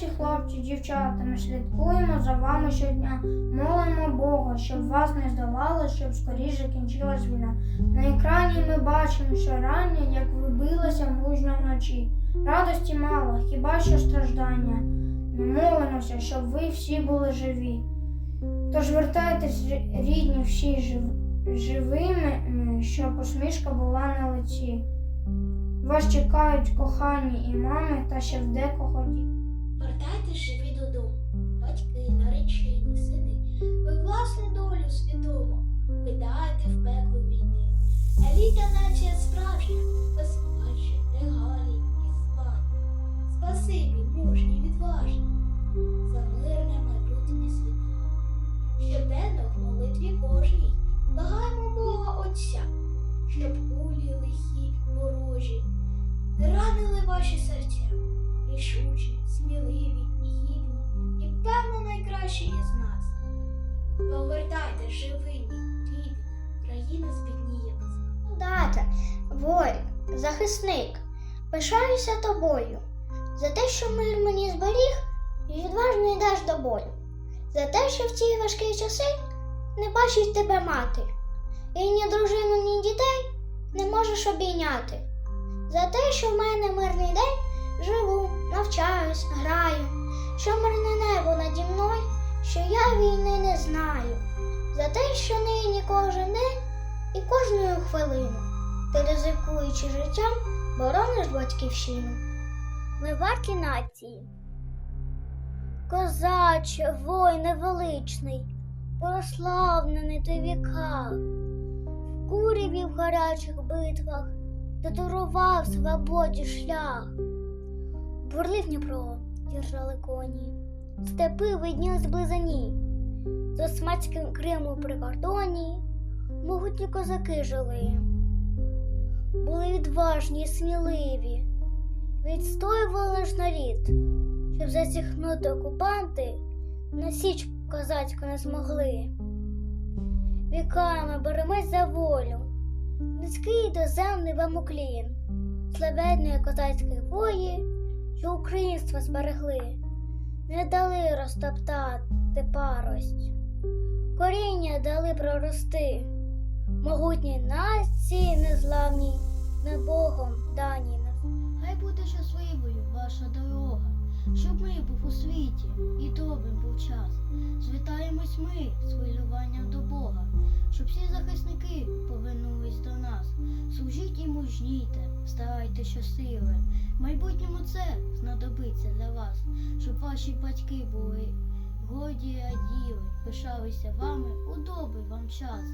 Наші хлопці, дівчата, ми слідкуємо за вами щодня. Молимо Бога, щоб вас не здолало, щоб скоріше кінчилась війна. На екрані ми бачимо, що рання, як ви билися мужньо вночі. Радості мало, хіба що страждання. Молимося, щоб ви всі були живі. Тож вертайтесь, рідні, всі жив- живими, щоб усмішка була на лиці. Вас чекають кохані і мами та ще в декого діти. Вертайте живі додому, батьки, наречені, сини. Ви власну долю свідомо кидаєте в пекло війни. Еліта нація справжня, без плаче, регалій і звань. Спасибі, мужні, відважні, за мирне майбутнє світа. Щоденно в молитві Божій благаємо Бога Отця, щоб кулі лихі, ворожі не ранили ваші серця Повертайте живині, рідні, країна збідніє без. Солдате, воїн, захисник, пишаюся тобою. За те, що мир мені зберіг і відважно йдеш до бою, за те, що в ці важкі часи не бачить тебе мати, і ні дружину, ні дітей не можеш обійняти, за те, що в мене мирний день живу, навчаюсь, граю, що мирне небо наді мною, що я війни не знаю, за те, що нині кожен день і кожною хвилину ти ризикуючи життям, борониш батьківщину. Ми варті нації. Козаче, воїне величний, прославлений ти віках, в куряві в гарячих битвах, ти дарував свободі шлях. Бурлив Дніпро, держали коні, степи виднілись близані, з осмацьким Криму при кордоні могутні козаки жили. Були відважні, і сміливі, відстоювали наш нарід, щоб зазіхнути окупанти на січ козацьку не змогли. Віками беремось за волю, низький доземний вам уклін, славетної козацької вої, що українство зберегли, не дали розтоптати парость, коріння дали прорости могутній нації незламній, не Богом дані нас. Хай буде щасливою ваша дорога, щоб мир був у світі і добрим був час. Звітаємось ми з хвилюванням до Бога, щоб всі захисники повернулись до нас. Служіть і мужніте, старайте щосили. В майбутньому це ваші батьки були горді і раділи, пишалися вами у добрий вам час.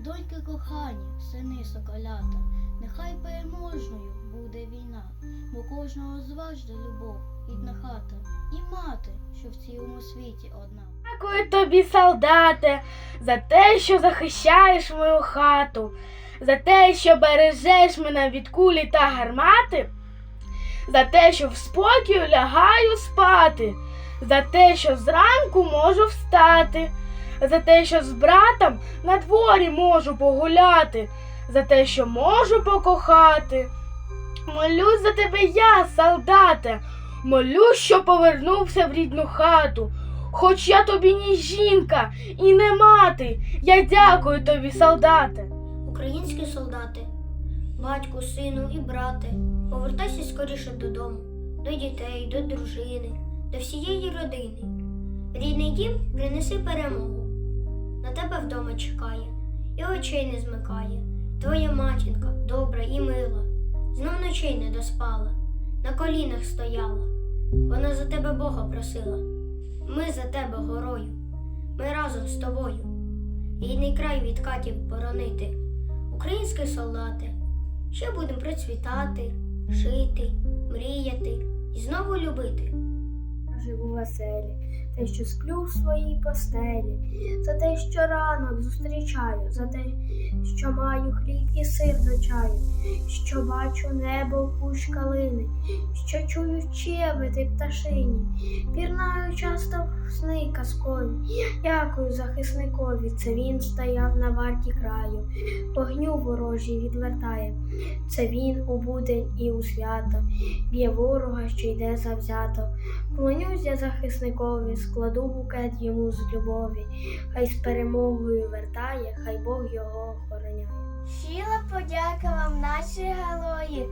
Доньки кохані, сини соколята, нехай переможною буде війна, бо кожного з вас жде любов, рідна хата і мати, що в цілому світі одна. Дякую тобі, солдате, за те, що захищаєш мою хату, за те, що бережеш мене від кулі та гармати, за те, що в спокою лягаю спати, за те, що зранку можу встати, за те, що з братом на дворі можу погуляти, за те, що можу покохати. Молюсь за тебе я, солдате, молюсь, що повернувся в рідну хату. Хоч я тобі ні жінка і не мати, я дякую тобі, солдате. Українські солдати, батьку, сину і брате, повертайся скоріше додому, до дітей, до дружини, до всієї родини. Рідний дім принеси перемогу. На тебе вдома чекає, і очей не змикає. Твоя матінка добра і мила, знов ночей не доспала, на колінах стояла. Вона за тебе Бога просила. Ми за тебе горою, ми разом з тобою. Рідний край від катів боронити. Українські солдати, ще будемо процвітати, жити, мріяти і знову любити. Живу веселі, те, що сплю в своїй постелі, за те, що ранок зустрічаю, за те, що маю хліб і сир до чаю, що бачу небо в кущ калини, що чую щебети пташині, пірнаю часто в сни казкові. Дякую захисникові, це він стояв на варті краю, вогню ворожі відвертає. Це він у будень і у свято, б'є ворога, що йде завзято. Клонюсь я захисникові, складу букет йому з любові, хай з перемогою вертає, хай Бог його охороняє. Щила подяка вам, наші герої,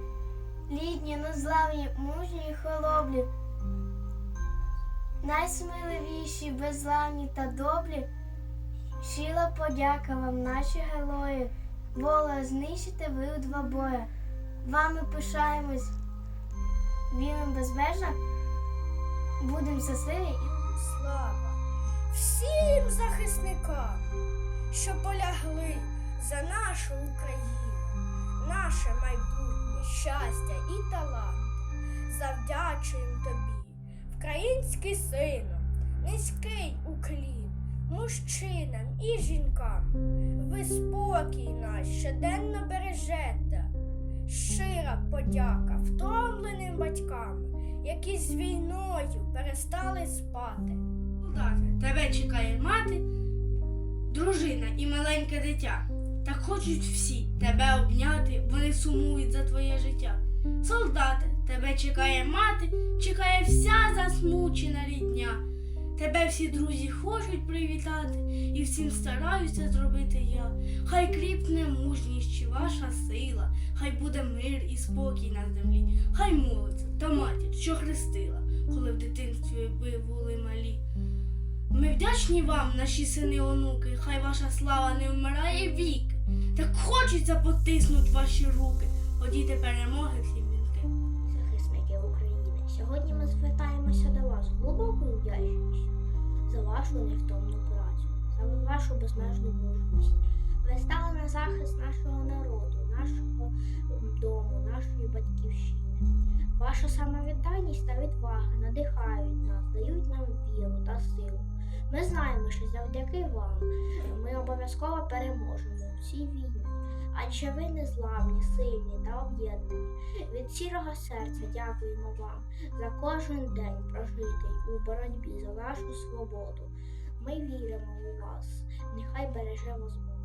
літні, незламні, мужні й холоблі, найсміливіші, безславні та добрі. Щила подяка вам, наші герої, воля знищите ви у два боя. Вами пишаємось, віримо безбежно, будемо щасливі слава всім захисникам, що полягли за нашу Україну, наше майбутнє щастя і талант. Завдячуємо тобі, український сину, низький уклін, мужчинам і жінкам. Ви спокій наш щоденно бережете. Щира подяка втомленим батькам, які з війною перестали спати. Солдати, тебе чекає мати, дружина і маленьке дитя. Так хочуть всі тебе обняти, вони сумують за твоє життя. Солдати, тебе чекає мати, чекає вся засмучена рідня. Тебе всі друзі хочуть привітати, і всім стараюся зробити я. Хай кріпне мужність чи ваша сила, хай буде мир і спокій на землі, хай молиться та матір, що хрестила, коли в дитинстві ви були малі. Ми вдячні вам, наші сини онуки, хай ваша слава не вмирає віки. Так хочеться потиснути ваші руки, одіти перемоги всім вінки. захисники України. Сьогодні ми звертаємося до вас глибокою вдячністю за вашу невтомну працю, за вашу безмежну мужність. Ви стали на захист нашого народу, нашого дому, нашої батьківщини. Ваша самовідданість та відвага надихають нас, дають нам віру та силу. Ми знаємо, що завдяки вам ми обов'язково переможемо у цій війні. Адже ви незламні, сильні та об'єднані. Від щирого серця дякуємо вам за кожен день прожитий у боротьбі за нашу свободу. Ми віримо у вас. Нехай береже вас Бог.